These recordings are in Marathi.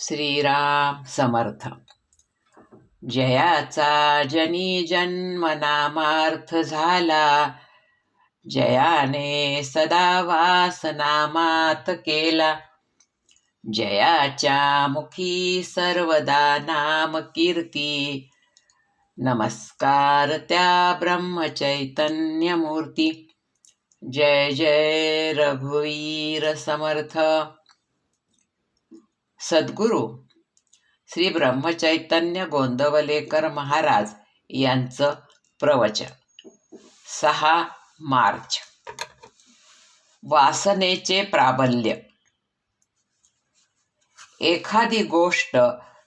श्रीराम समर्थ। जयाचा जनी जन्म नामार्थ झाला। जयाने सदा वास नामात केला। जयाच्या मुखी सर्वदा नाम कीर्ती। नमस्कार त्या ब्रह्मचैतन्य मूर्ती जय जय रघुवीर समर्थ। सद्गुरू श्री ब्रह्मचैतन्य गोंदवलेकर महाराज यांचं प्रवचन. सहा मार्च. वासनेचे प्राबल्य. एखादी गोष्ट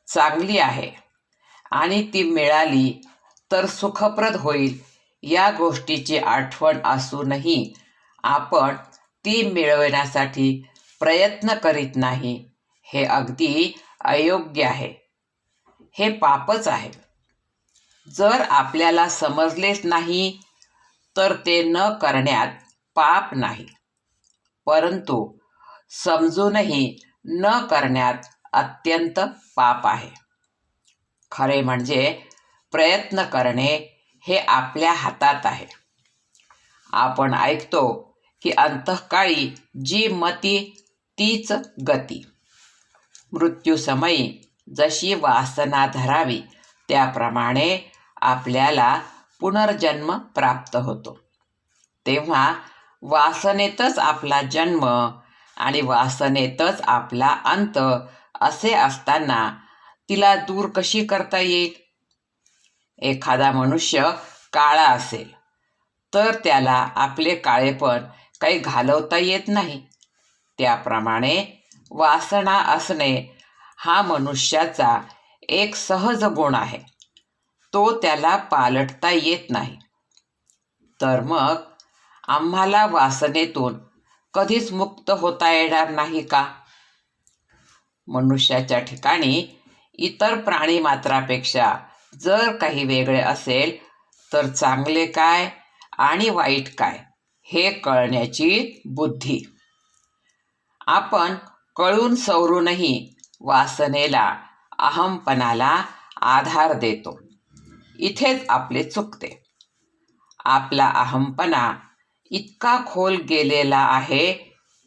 चांगली आहे आणि ती मिळाली तर सुखप्रद होईल या गोष्टीची आठवण असूनही आपण ती मिळवण्यासाठी प्रयत्न करीत नाही हे अगदी अयोग्य आहे. हे पापच आहे. जर आपल्याला समजलेच नाही तर ते न करण्यात पाप नाही. परंतु समजूनही न करण्यात अत्यंत पाप आहे. खरे म्हणजे प्रयत्न करणे हे आपल्या हातात आहे. आपण ऐकतो की अंतःकाळी जी मती तीच गती. मृत्यूसमयी जशी वासना धरावी त्याप्रमाणे आपल्याला पुनर्जन्म प्राप्त होतो. तेव्हा वासनेतच आपला जन्म आणि वासनेतच आपला अंत असे असताना तिला दूर कशी करता येईल? एखादा मनुष्य काळा असेल तर त्याला आपले काळेपण काही घालवता येत नाही. त्याप्रमाणे वासना असणे हा मनुष्याचा एक सहज गुण आहे. तो त्याला पालटता येत नाही. तर मग आम्हाला वासनेतून कधीच मुक्त होता येणार नाही का? मनुष्याच्या ठिकाणी इतर प्राणी मात्रापेक्षा जर काही वेगळे असेल तर चांगले काय आणि वाईट काय हे कळण्याची बुद्धी. आपण कळून सवरूनही वासनेला अहमपणाला आधार देतो. इथेच आपले चुकते. आपला अहमपणा इतका खोल गेलेला आहे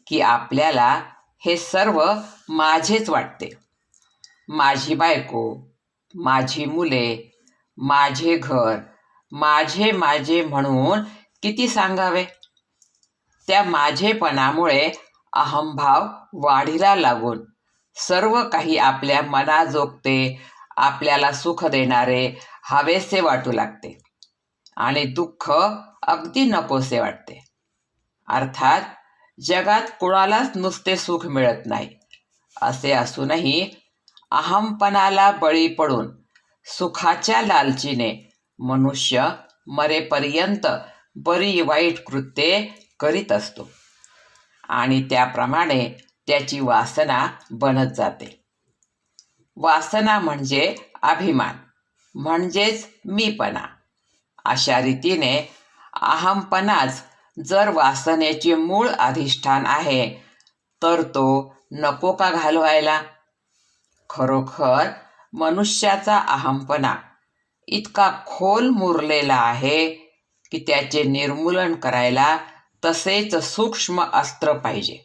की आपल्याला हे सर्व माझेच वाटते. माझी बायको माझी मुले माझे घर माझे माझे म्हणून किती सांगावे? त्या माझेपणामुळे अहंभाव वाढीला लागून सर्व काही आपल्या मनाजोगते आपल्याला सुख देणारे हवेसे वाटू लागते आणि दुःख अगदी नकोसे वाटते. अर्थात जगात कुणालाच नुसते सुख मिळत नाही. असे असूनही अहमपणाला बळी पडून सुखाच्या लालचीने मनुष्य मरेपर्यंत बरी वाईट कृत्ये करीत असतो. आणि त्याप्रमाणे त्याची वासना बनत जाते. वासना म्हणजे अभिमान म्हणजेच मीपणा. अशा रीतीने अहमपणाच जर वासनेचे मूळ अधिष्ठान आहे तर तो नको का घालवायला? खरोखर मनुष्याचा अहमपणा इतका खोल मुरलेला आहे की त्याचे निर्मूलन करायला तसेच सूक्ष्म अस्त्र पाहिजे.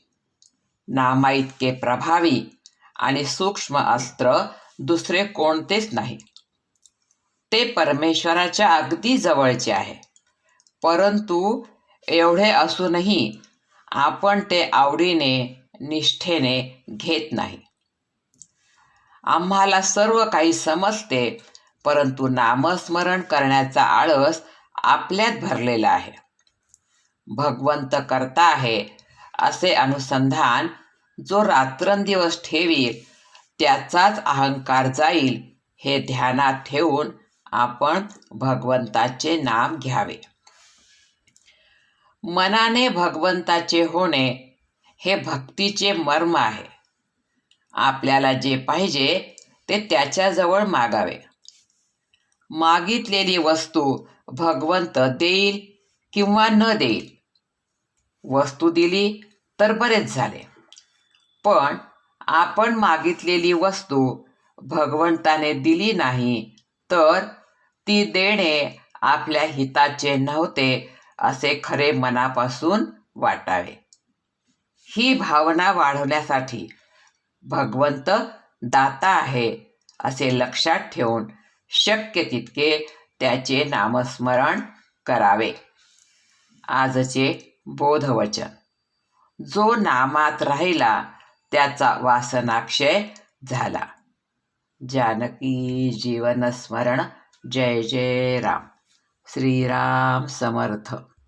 नामाइतके प्रभावी आणि सूक्ष्म अस्त्र दुसरे कोणतेच नाही. ते परमेश्वराच्या अगदी जवळचे आहे. परंतु एवढे असूनही आपण ते आवडीने निष्ठेने घेत नाही. आम्हाला सर्व काही समजते परंतु नामस्मरण करण्याचा आळस आपल्यात भरलेला आहे. भगवंत करता आहे असे अनुसंधान जो रात्रंदिवस ठेवील त्याचाच अहंकार जाईल हे ध्यानात ठेवून आपण भगवंताचे नाम घ्यावे. मनाने भगवंताचे होणे हे भक्तीचे मर्म आहे. आपल्याला जे पाहिजे ते त्याच्याजवळ मागावे. मागितलेली वस्तू भगवंत देईल किंवा न देईल वस्तू दिली तर बरेच झाले. पण आपण मागितलेली वस्तू भगवंताने दिली नाही तर ती देणे आपल्या हिताचे नव्हते असे खरे मनापासून वाटावे. ही भावना वाढवण्यासाठी भगवंत दाता आहे असे लक्षात ठेवून शक्य तितके त्याचे नामस्मरण करावे. आजचे बोधवचन जो नामात राहिला त्याचा वासनाक्षय झाला. जानकी जीवनस्मरण. जय जय राम. श्रीराम समर्थ.